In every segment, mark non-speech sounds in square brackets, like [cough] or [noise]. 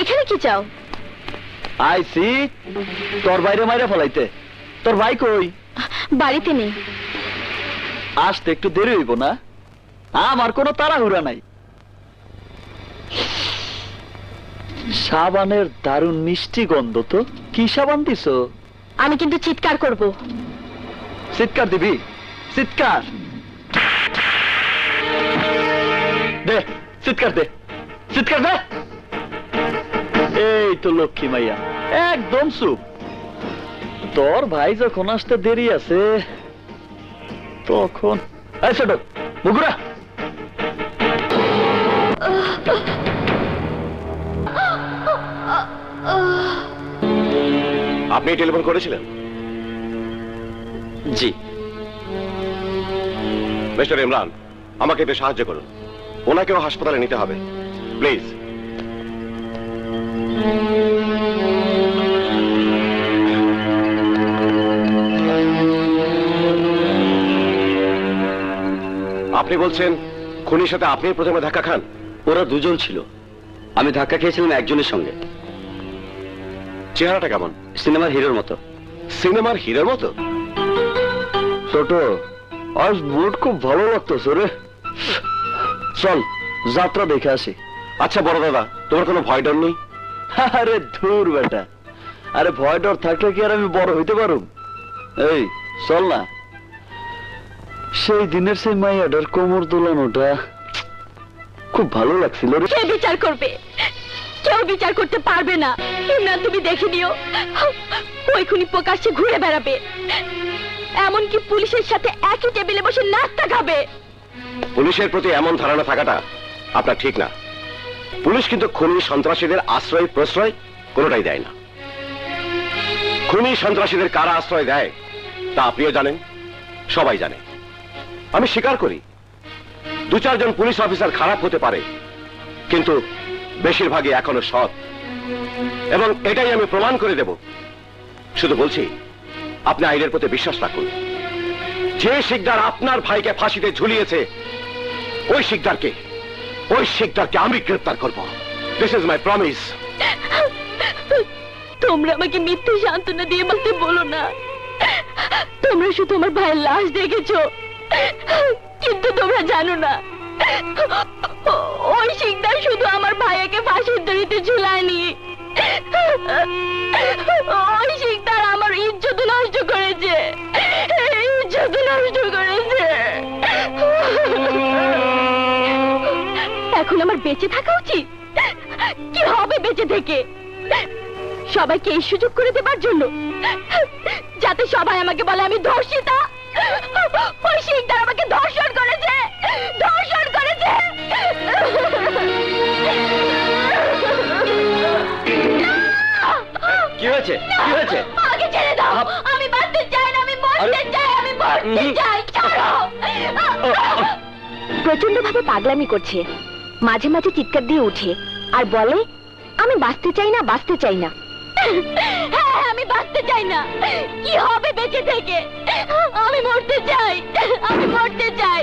এখানে কি চাও? আইসি তোর বাইরে মাইরে ফলাইতে। তোর ভাই কই? বাড়িতে নেই। আসতে একটু দেরি হইব না? আমার কোনো তাড়াহুড়া নাই। সাবানের দারুণ মিষ্টি গন্ধ তো। কি সাবান দিছো? আমি কিন্তু চিৎকার করব। চিৎকার দিবি? চিৎকার। দে। চিৎকার দে চিৎকার দে এই তো লক্ষ্মী মাইয়া একদম চুপ তোর ভাই যখন আসতে দেরি আছে তখন এই ছোট মুগুরা আপনি টেলিফোন করেছিলেন? জি। মিস্টার ইমরান আমাকে একটু সাহায্য করুন। ওনাকেও হাসপাতালে নিতে হবে। প্লিজ। আপনি বলছেন খুনির সাথে আপনি প্রথমে ধাক্কা খান? ওরা দুজন ছিল। আমি ধাক্কা খেয়েছিলাম একজনের সঙ্গে। চেহারাটা কেমন? সিনেমার হিরোর মতো। সিনেমার হিরোর মতো? ছোট আজ মুড খুব ভালো লাগতেছে রে। চল, যাত্রা দেখে আসি। আচ্ছা বড় দাদা, তোমার কোনো ভয় ডর নেই? আরে ধুর বেটা। আরে ভয় ডর থাকলে কি আর আমি বড় হইতে পারুম? এই, চল না। সেই দিনের সেই মাইয়াটার কোমর দোলানোটা খুব ভালো লাগছিল রে। কে বিচার করবে? কেউ বিচার করতে পারবে না। ইমরান, তুমি দেখে নিও। ওই খুনি প্রকাশ্যে ঘুরে বেড়াবে। এমনকি পুলিশের সাথে একই টেবিলে বসে নাস্তা খাবে পুলিশের প্রতি এমন ধারণা থাকাটা আপনার ঠিক না। পুলিশ কিন্তু খুনি সন্ত্রাসীদের আশ্রয়, প্রশ্রয় কোনোটাই দেয় না। খুনি সন্ত্রাসীদের কারা আশ্রয় দেয়, তা আপনিও জানেন, সবাই জানে। আমি স্বীকার করি, দু চারজন পুলিশ অফিসার খারাপ হতে পারে, কিন্তু বেশিরভাগই এখনও সৎ। এবং এটাই আমি প্রমাণ করে দেব। শুধু বলছি, আপনি আইনের প্রতি বিশ্বাস রাখুন। যে শিকদার আপনার ভাইকে ফাঁসিতে ঝুলিয়েছে, ওই শিকদারকে ওই শিকদারকে আমি গ্রেপ্তার করব। দিস ইজ মাই প্রমিস তোমরা আমাকে মিথ্যে সান্ত্বনা দিয়ে বলতে বলো না। তোমরা শুধু আমার ভাইয়ের লাশ দেখেছ। কিন্তু তোমরা জানো না, ওই শিকদার শুধু আমার ভাইয়াকে ফাঁসির দড়িতে ঝুলায়নি। ওই বেঁচে থাকা উচিত? কি হবে বেঁচে থেকে? সবাইকে এই সুযোগ করে দেবার জন্য যাতে সবাই আমাকে বলে আমি ধর্ষিতা। ওই শিকদার আমাকে ধর্ষণ করেছে! ধর্ষণ করেছে! কি হয়েছে? কি হয়েছে? আমাকে ছেড়ে দাও! আমি বাঁচতে চাই না আমি মরতে চাই আমি মরতে চাই! ছাড়ো! প্রচণ্ড ভাবে পাগলামি করছে। মাঝে মাঝে চিৎকার দিয়ে উঠে আর বলে, আমি বাঁচতে চাই না, বাঁচতে চাই না। হ্যাঁ আমি বাঁচতে চাই না। কি হবে বেঁচে থেকে? আমি মরতে চাই, আমি মরতে চাই।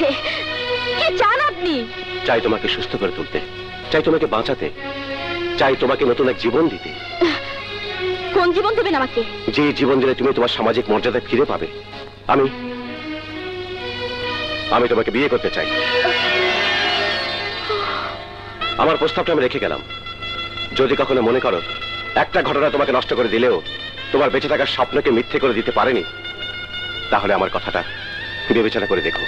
কাছে কি চান আপনি? চাই তোমাকে সুস্থ করে তুলতে। চাই তোমাকে বাঁচাতে। চাই তোমাকে নতুন এক জীবন দিতে। কোন জীবন দেবেন আমাকে? যে জীবন দিলে তুমি তোমার সামাজিক মর্যাদা ফিরে পাবে। আমি আমি তোমাকে বিয়ে করতে চাই। আমার প্রস্তাবটা আমি রেখে গেলাম। যদি কখনো মনে করো একটা ঘটনা তোমাকে নষ্ট করে দিলেও তোমার বেঁচে থাকার স্বপ্নকে মিথ্যে করে দিতে পারেনি তাহলে আমার কথাটা বিবেচনা করে দেখো।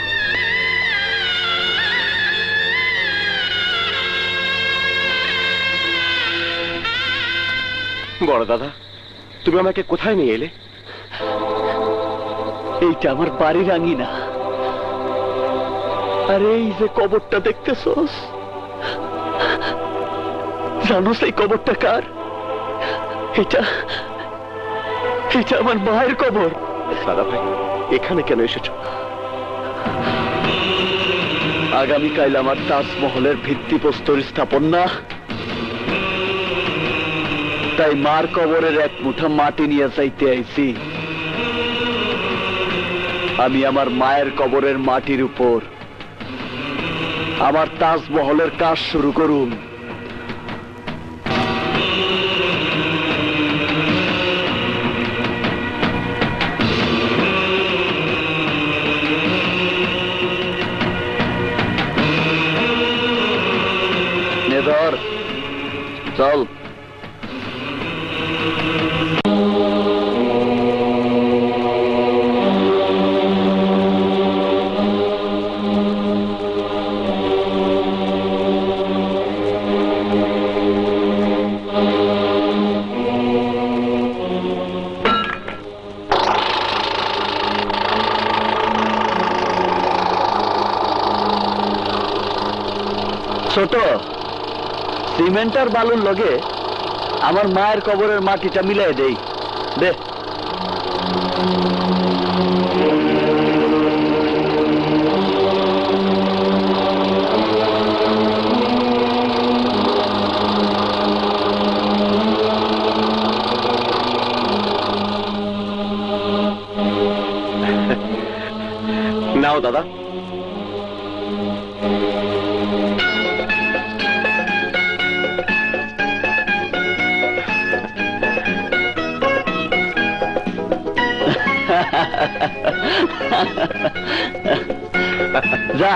বড় দাদা, তুমি আমাকে কোথায় নিয়ে এলে? এইটা আমার বাড়ির আঙিনা আরে এই যে কবরটা দেখতেছস? জানোস এই কবরটা কার? এটা এটা আমার মায়ের কবর। দাদা ভাই, এখানে কেন এসেছ? আগামীকাল আমার তাজমহলের ভিত্তিপ্রস্তর স্থাপন না? তাই মার কবরের এক মুঠা মাটি নিয়ে চাইতে আইছি। আমি আমার মায়ের কবরের মাটির উপর আমার তাজমহলের কাজ শুরু করুন। নে ধর চল। ছোট। সিমেন্ট আর বালুর লগে আমার মায়ের কবরের মাটিটা মিলাই দেই। দে। দাদা। [laughs] যা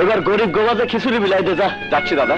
এবার গরিব গোবাতে খিচুড়ি মিলাই দে যা যাচ্ছি দাদা।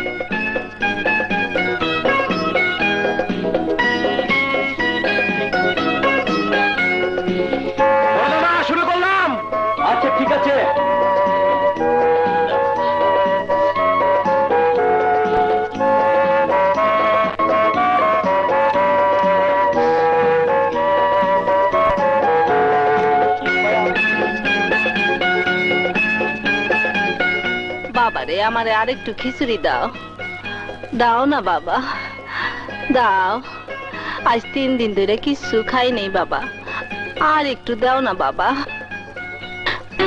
বাবারে আমারে আরেকটু খিচুড়ি দাও। দাও না বাবা। দাও। আজ তিন দিন ধরে কিচ্ছু খাই নেই বাবা। আর একটু দাও না বাবা।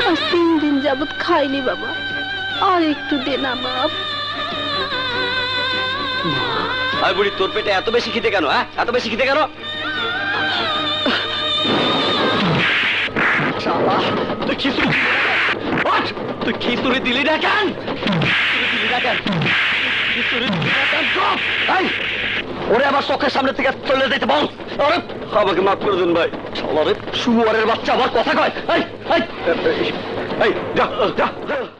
আজ তিন দিন যাবৎ খাইনি বাবা। আর একটু দে না বাপ আয় বুড়ি, তোর পেটে এত বেশি খিদে কেন হ্যাঁ? এত বেশি খিদে কেন? খিচুড়ি তুই খিচুড়ি দিলি না কেন? ওরে আমার চোখের সামনে থেকে চলে যেতে বল। আরে মাফ করে দিন ভাই। শালা রে বাচ্চা আবার কথা কয়। এই এই যা।